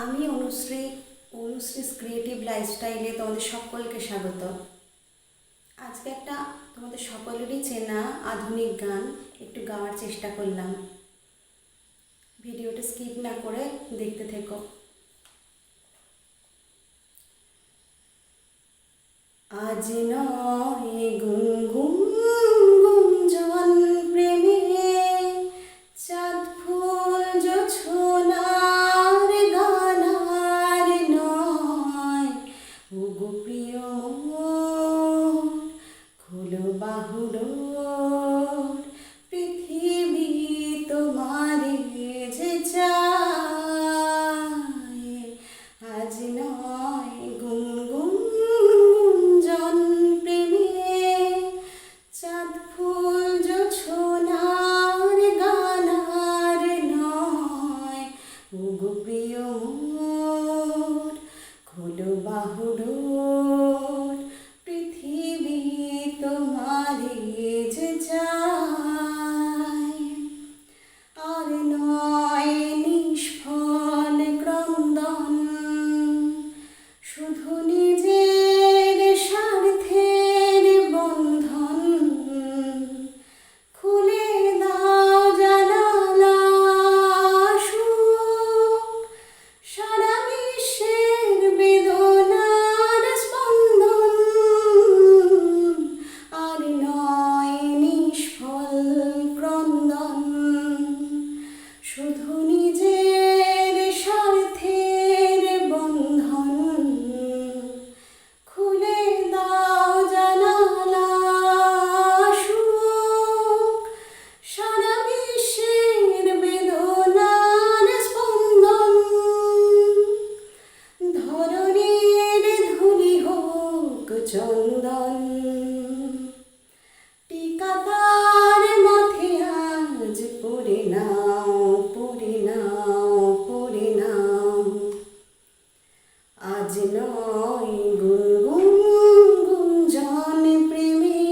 আমি অনুশ্রী অনুশ্রীস ক্রিয়েটিভ লাইফস্টাইলে তোমাদের সকলকে স্বাগত। আজকে একটা তোমাদের সকলেরই চেনা আধুনিক গান একটু গাওয়ার চেষ্টা করলাম। ভিডিওটা স্কিপ না করে দেখতে থেকো। আজ নয় চন্দন। টিকা তার মাথে আজ পড়ে নাও পড়ে নাও পড়ে নাও। আজ নয় গুনগুন গুঞ্জন প্রেমে,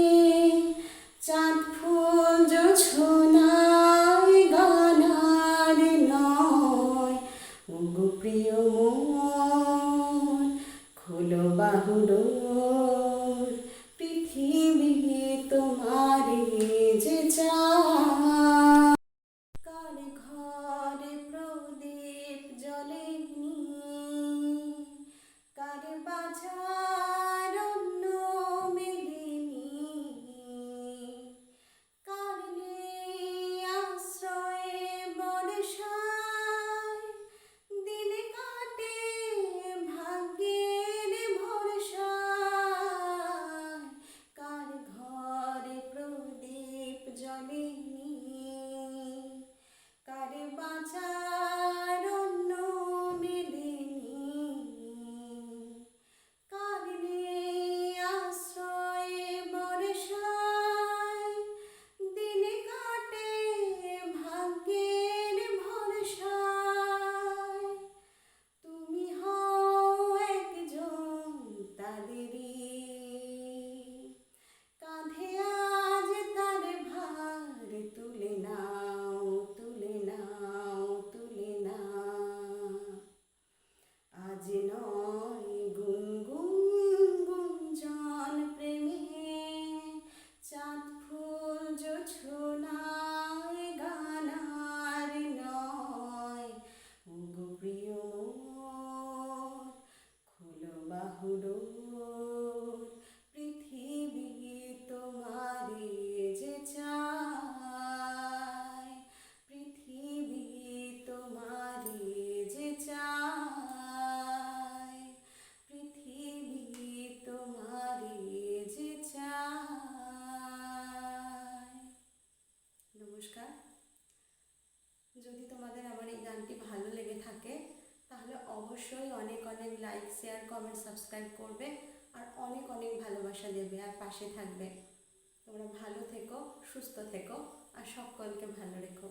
চাঁদ ফুল জোছনায় গানার নয়। প্রিয় মন, খোলো বাহুডোর নমস্কার। যদি তোমাদের আমার এই গানটি ভালো লেগে থাকে, তাহলে অবশ্যই অনেক অনেক লাইক শেয়ার কমেন্ট সাবস্ক্রাইব করবে আর অনেক অনেক ভালোবাসা দেবে আর পাশে থাকবে। তোমরা ভালো থেকো, সুস্থ থেকো আর সকলকে ভালো রেখো।